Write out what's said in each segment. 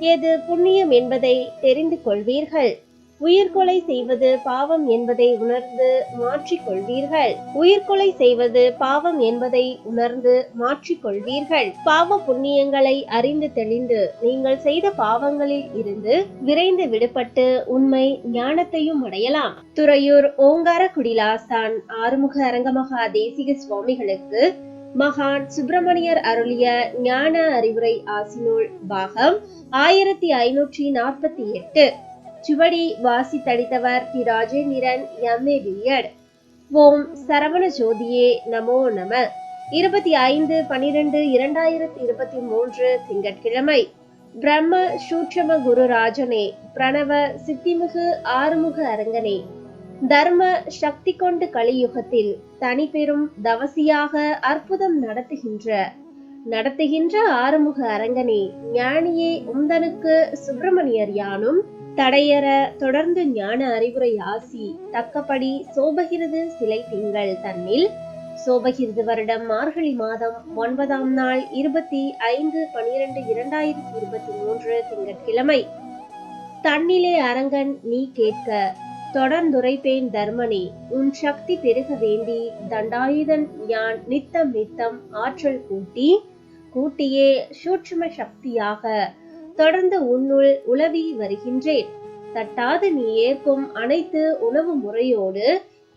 எது புண்ணியம் என்பதை தெரிந்து கொள்வீர்கள். உயிர்கொலை செய்வது பாவம் என்பதை உணர்ந்து மாற்றிக் கொள்வீர்கள். உயிர்கொலை செய்வது பாவம் என்பதை உணர்ந்து மாற்றிக்கொள்வீர்கள் பாவ புண்ணியங்களை அறிந்து தெளிந்து நீங்கள் செய்த பாவங்களில் இருந்து விரைந்து விடுபட்டு உண்மை ஞானத்தையும் அடையலாம். துறையூர் ஓங்கார குடிலாசான் ஆறுமுக அரங்கமகா தேசிக சுவாமிகளுக்கு மகான் சுப்பிரமணியர் அருளிய ஞான அறிவுரை ஆசினூல் பாகம் ஆயிரத்தி ஐநூற்றி நாற்பத்தி எட்டு. சுவடி வாசித்தளித்தவர் தி ராஜேந்திரன் எம்ஏ பிஎட் ஓம் சரவண ஜோதியே நமோ நம. இருபத்தி ஐந்து பனிரெண்டு இரண்டாயிரத்தி இருபத்தி மூன்று திங்கட்கிழமை. பிரம்ம சூட்சம குரு ராஜனே பிரணவ சித்திமிகு ஆறுமுக அரங்கனே. தர்ம சக்தி கொண்டு கலியுகத்தில் தனி பெரும் தவசியாக அற்புதம் நடத்துகின்ற நடத்துகின்ற ஆறுமுக அரங்கனே ஞானியே உந்தனுக்கு சுப்பிரமணியர் யானும் தடையற தொடர்ந்து ஞான அறிவுரை ஆசி தக்கபடி சோபகிருது சிலை திங்கள் தன்னில். சோபகிருது வருடம் மார்கழி மாதம் ஒன்பதாம் நாள் இருபத்தி ஐந்து பனிரெண்டு இரண்டாயிரத்தி இருபத்தி மூன்று திங்கட்கிழமை. தன்னிலே அரங்கன் நீ கேட்க தொடர்ந்துரைப்பேன் தர்மனே உன் சக்தி பெருக வேண்டி தண்டாயுதன் யான் நித்தம் நித்தம் ஆற்றல் கூட்டி கூட்டியே சூட்சும சக்தியாக தொடர்ந்து உன்னுள் உலவி வருகின்றேன். தட்டாது நீ ஏற்கும் அனைத்து உணவு முறையோடு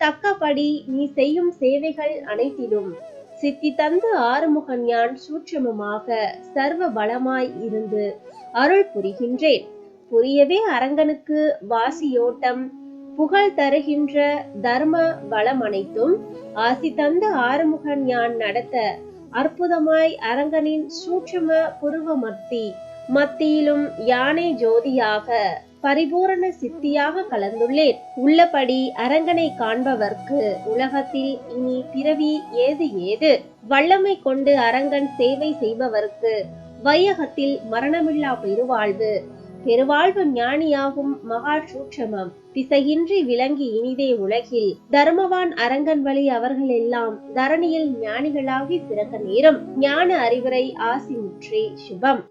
தக்கபடி நீ செய்யும் சேவைகள் அனைத்திலும் சித்தி தந்து ஆறுமுகன் யான் சூட்சமமாக சர்வ பலமாய் இருந்து அருள் புரிகின்றேன். புரியவே அரங்கனுக்கு வாசியோட்டம் புகழ் தருகின்ற தர்ம வளம் அனைத்தும் ஆசி தந்து ஆறுமுகன் யான் நடத்த அற்புதமாய் அரங்கனின் சூட்சம புருவ மத்தி மத்தியிலும் யானை ஜோதியாக பரிபூரண சித்தியாக கலந்துள்ளேன். உள்ளபடி அரங்கனை காண்பவர்க்கு உலகத்தில் இனி பிறவி ஏது ஏது? வல்லமை கொண்டு அரங்கன் சேவை செய்பவர்க்கு வையகத்தில் மரணமில்லா பெருவாழ்வு. பெருவாழ்வு ஞானியாகும் மகா சூட்சமம் பிசையின்றி விளங்கி இனிதே உலகில் தர்மவான் அரங்கன் வழி அவர்கள் எல்லாம் தரணியில் ஞானிகளாகி பிறக்க நேரம் ஞான அறிவுரை ஆசி முற்றி சுபம்.